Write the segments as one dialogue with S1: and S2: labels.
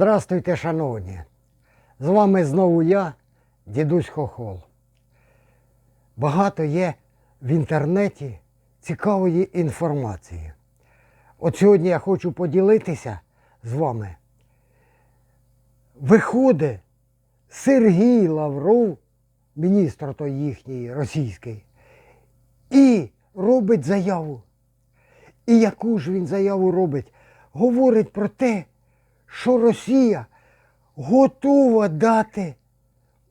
S1: Здравствуйте, шановні! З вами знову я, дідусь Хохол. Багато є в інтернеті цікавої інформації. От сьогодні я хочу поділитися з вами. Виходить Сергій Лавров, міністр той їхній російський, і робить заяву. І яку ж він заяву робить? Говорить про те, що Росія готова дати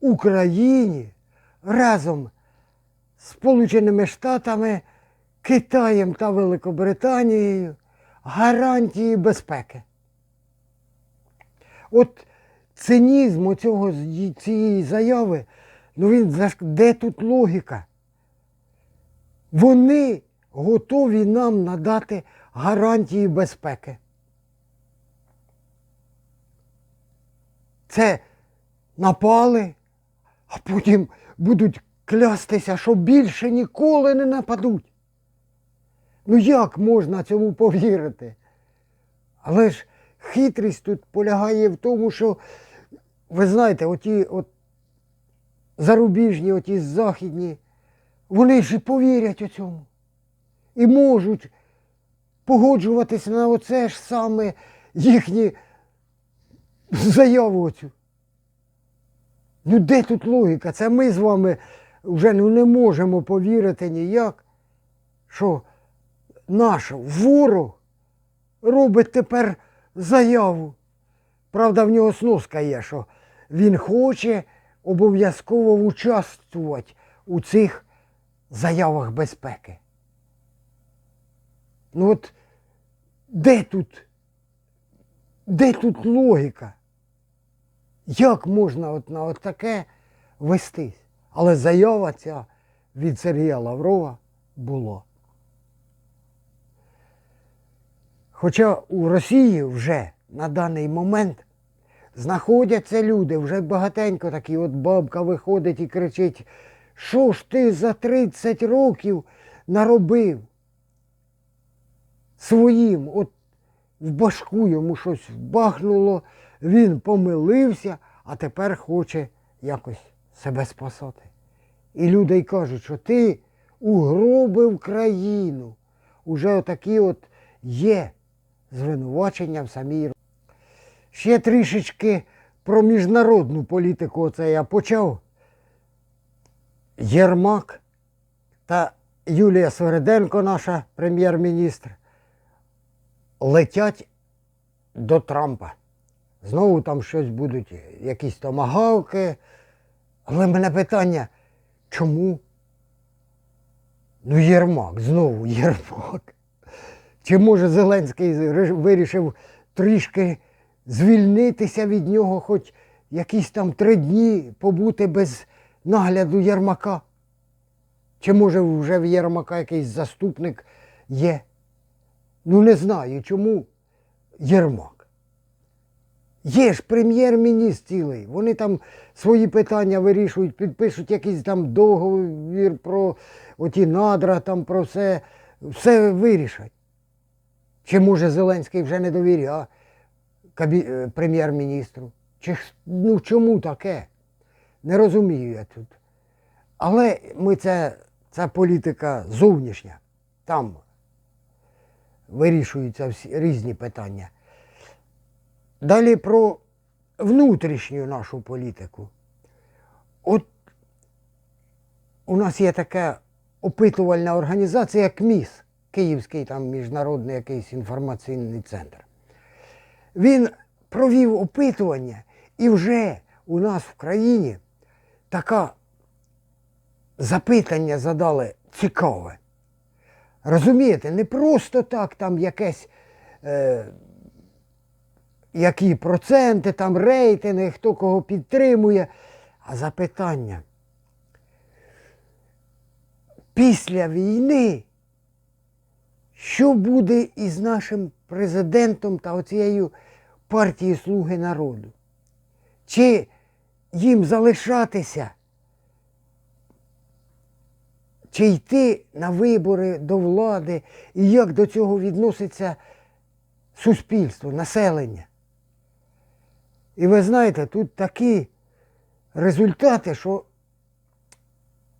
S1: Україні разом з Сполученими Штатами, Китаєм та Великобританією гарантії безпеки. От цинізм оцього, цієї заяви, ну він де тут логіка? Вони готові нам надати гарантії безпеки. Це напали, а потім будуть клястися, що більше ніколи не нападуть. Ну як можна цьому повірити? Але ж хитрість тут полягає в тому, що, ви знаєте, оті от зарубіжні, оті західні, вони ж повірять у цьому. І можуть погоджуватися на оце ж саме їхні заяву оцю. Ну де тут логіка? Це ми з вами вже ну, не можемо повірити ніяк, що наш ворог робить тепер заяву. Правда, в нього сноска є, що він хоче обов'язково участвувати у цих заявах безпеки. Ну от де тут, де тут логіка? Як можна от на от таке вестись? Але заява ця від Сергія Лаврова була. Хоча у Росії вже на даний момент знаходяться люди, вже багатенько такі, от бабка виходить і кричить, що ж ти за 30 років наробив своїм, от в башку йому щось вбахнуло, він помилився, а тепер хоче якось себе спасати. І люди й кажуть, що ти угробив країну. Уже отакі от є звинувачення в самій. Ще трішечки про міжнародну політику оце я почав. Єрмак та Юлія Свериденко, наша прем'єр-міністр, летять до Трампа. Знову там щось будуть, якісь томагавки. Але мене питання, чому? Ну, Єрмак, знову Єрмак. Чи може Зеленський вирішив трішки звільнитися від нього, хоч якісь там три дні побути без нагляду Єрмака? Чи може вже в Єрмака якийсь заступник є? Ну не знаю, чому Єрмак. Є ж прем'єр-міністр цілий. Вони там свої питання вирішують, підпишуть якийсь там договір про оті надра, там про все, все вирішать. Чи може Зеленський вже не довіряє е, прем'єр-міністру? Чи ну чому таке? Не розумію я тут. Але ми це, це політика зовнішня. Там вирішуються всі різні питання. Далі про внутрішню нашу політику. От у нас є така опитувальна організація, як МІС, Київський там міжнародний якийсь інформаційний центр. Він провів опитування, і вже у нас в країні така запитання задали цікаве. Розумієте, не просто так там якесь. Е, які проценти, там рейтинги, хто кого підтримує. А запитання. Після війни, що буде із нашим президентом та оцією партією Слуги народу? Чи їм залишатися? Чи йти на вибори до влади, і як до цього відноситься суспільство, населення? І ви знаєте, тут такі результати, що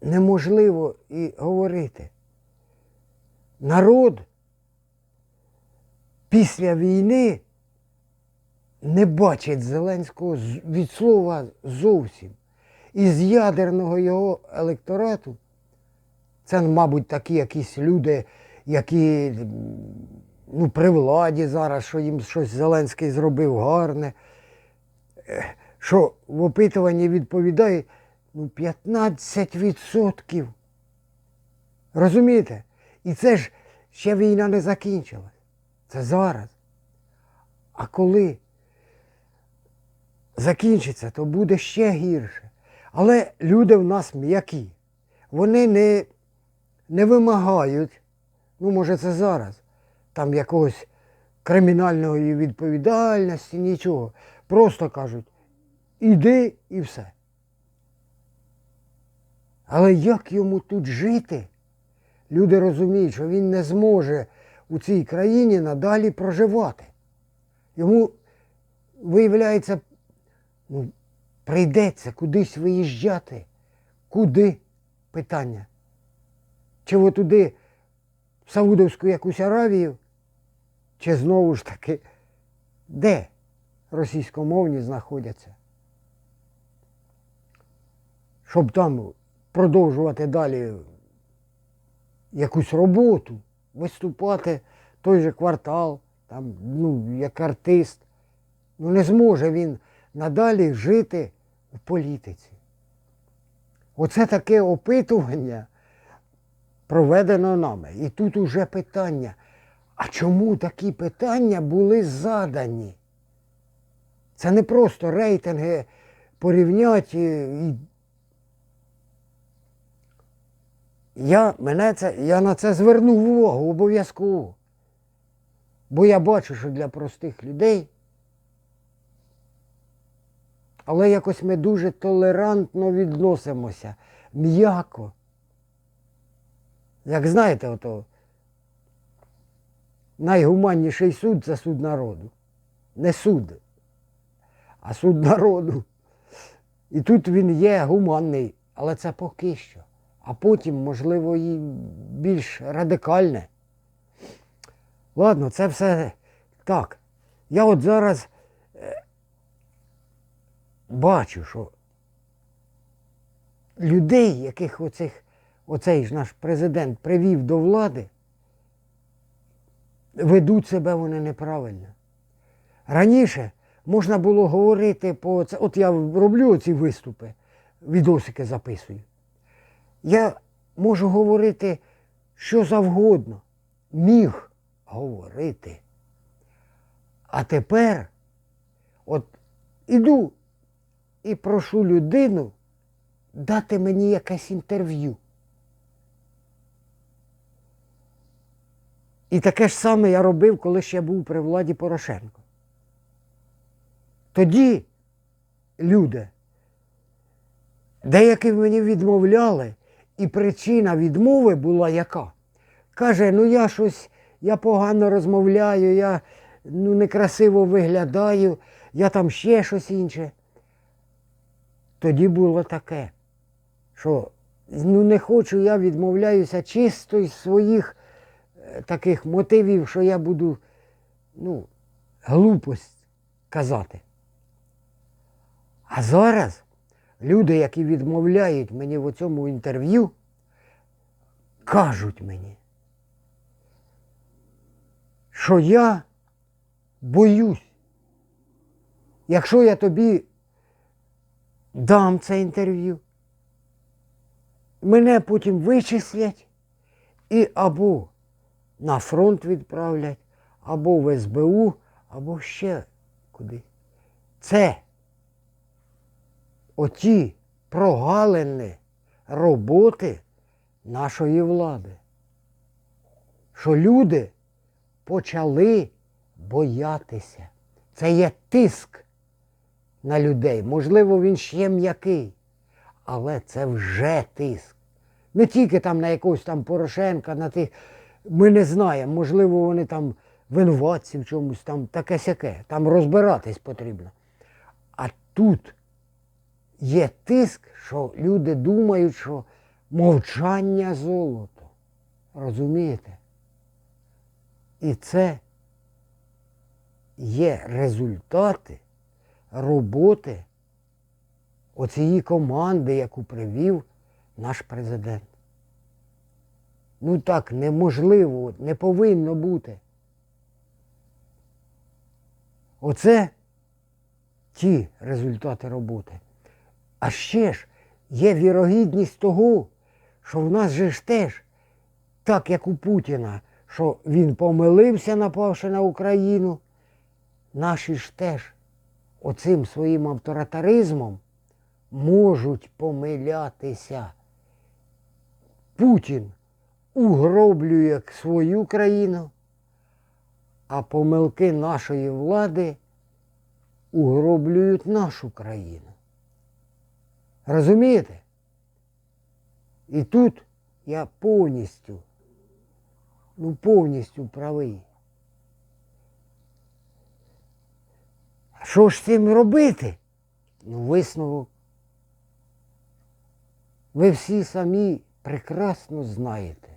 S1: неможливо і говорити. Народ після війни не бачить Зеленського від слова зовсім. Із ядерного його електорату, це, мабуть, такі якісь люди, які ну, при владі зараз, що їм щось Зеленський зробив гарне, що в опитуванні відповідає ну, 15%. Розумієте? І це ж ще війна не закінчилась. Це зараз. А коли закінчиться, то буде ще гірше. Але люди в нас м'які. Вони не, не вимагають, ну, може, це зараз, там якогось кримінальної відповідальності, нічого. Просто кажуть, іди і все. Але як йому тут жити? Люди розуміють, що він не зможе у цій країні надалі проживати. Йому, виявляється, ну, прийдеться кудись виїжджати. Куди? Питання. Чи ви туди, в Саудовську якусь Аравію, чи знову ж таки, де російськомовні знаходяться? Щоб там продовжувати далі якусь роботу, виступати той же квартал, там, ну, як артист. Ну не зможе він надалі жити в політиці. Оце таке опитування проведено нами. І тут уже питання. А чому такі питання були задані? Це не просто рейтинги порівняти я, мене це, я на це звернув увагу обов'язково. Бо я бачу, що для простих людей. Але якось ми дуже толерантно відносимося, м'яко. Як знаєте, ото найгуманніший суд це суд народу. Не суд, а суд народу. І тут він є гуманний, але це поки що. А потім, можливо, і більш радикальне. Ладно, це все так. Я от зараз е, бачу, що людей, яких оцих, оцей ж наш президент привів до влади, ведуть себе вони неправильно. Раніше можна було говорити по це. От я роблю ці виступи, відосики записую. Я можу говорити що завгодно. Міг говорити. А тепер от іду і прошу людину дати мені якесь інтерв'ю. І таке ж саме я робив, коли ще був при владі Порошенко. Тоді люди, деякі мені відмовляли, і причина відмови була яка? Каже, ну я щось, я погано розмовляю, я ну, некрасиво виглядаю, я там ще щось інше. Тоді було таке, що ну не хочу, я відмовляюся чисто із своїх е, таких мотивів, що я буду ну, глупость казати. А зараз люди, які відмовляють мені в цьому інтерв'ю, кажуть мені, що я боюсь. Якщо я тобі дам це інтерв'ю, мене потім вичислять і або на фронт відправлять, або в СБУ, або ще куди. Це оті прогалини роботи нашої влади. Що люди почали боятися. Це є тиск на людей. Можливо, він ще м'який, але це вже тиск. Не тільки там на якогось там Порошенка, на тих. Ми не знаємо, можливо, вони там винуватці в чомусь, там таке сяке, там розбиратись потрібно. А тут є тиск, що люди думають, що мовчання золото. Розумієте? І це є результати роботи оцієї команди, яку привів наш президент. Ну так неможливо, не повинно бути. Оце ті результати роботи. А ще ж є вірогідність того, що в нас же ж теж, так як у Путіна, що він помилився, напавши на Україну, наші ж теж оцим своїм авторитаризмом можуть помилятися. Путін угроблює свою країну, а помилки нашої влади угроблюють нашу країну. Розумієте? І тут я повністю, ну повністю правий. Що ж цим робити? Ну, висновок. Ви всі самі прекрасно знаєте.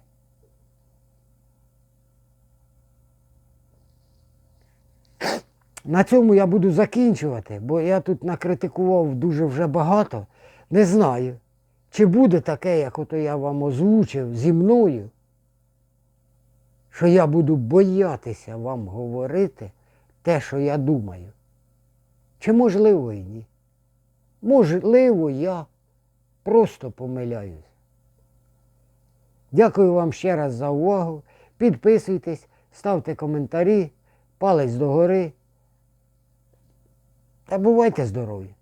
S1: На цьому я буду закінчувати, бо я тут накритикував дуже вже багато. Не знаю, чи буде таке, як ото я вам озвучив зі мною, що я буду боятися вам говорити те, що я думаю. Чи можливо і ні? Можливо, я просто помиляюсь. Дякую вам ще раз за увагу. Підписуйтесь, ставте коментарі, палець догори. Та бувайте здорові!